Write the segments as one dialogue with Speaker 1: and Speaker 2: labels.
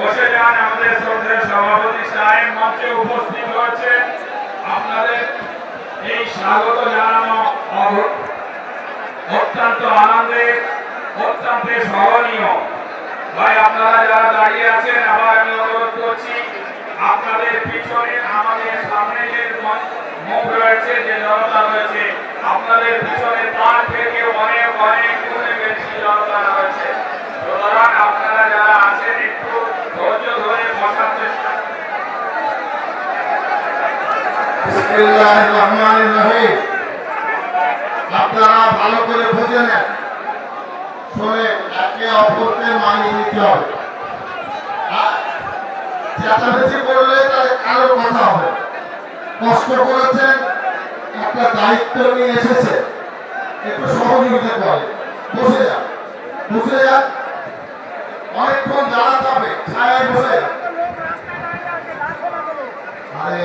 Speaker 1: বসে যান। আমাদের শ্রদ্ধেয় সভাপতি সাহেব মঞ্চে উপস্থিত হয়েছেন আপনাদের এই স্বাগত জানানো অত্যন্ত আনন্দের অত্যন্ত স্মরণীয়। ভাই, আপনারা যারা দাঁড়িয়ে আছেন, আবার আমি অনুরোধ করছি, আপনাদের পিছনে আমাদের সামনে যে মুখ রয়েছে, যে জনতা রয়েছে, আপনাদের পিছনে তার থেকে অনেক অনেক গুণে বেশি জনতা রয়েছে সুতরাং আপনারা যারা আছেন একটু ধৈর্য ধরে বসার চেষ্টা
Speaker 2: আপনারা ভালো করে বুঝে নেন। শুনে একে অপরকে মানিয়ে নিতে হবে। চেঁচামেচি করলে তাহলে কারোর কথা হবে। কষ্ট করেছেন, একটা দায়িত্ব নিয়ে এসেছে। একটু সহযোগিতা করে। বসে যান। বসে যান। অনেকক্ষণ দাঁড়াতে হবে। ছায়ায় বসে আরে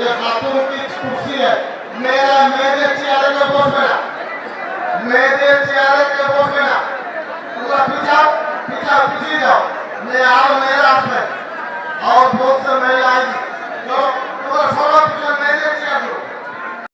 Speaker 2: যে মাধ্যমিক কুর্সিয়ে মেয়েরা মেয়েদের চেয়ারে কেউ বসবে না। মেয়েদের চেয়ারে কেউ বসবে না। তোমরা পিছাও পিছাও, পিছিয়ে যাও। মেয়ে আরও মেয়েরা আসবে और बहुत समय आएगी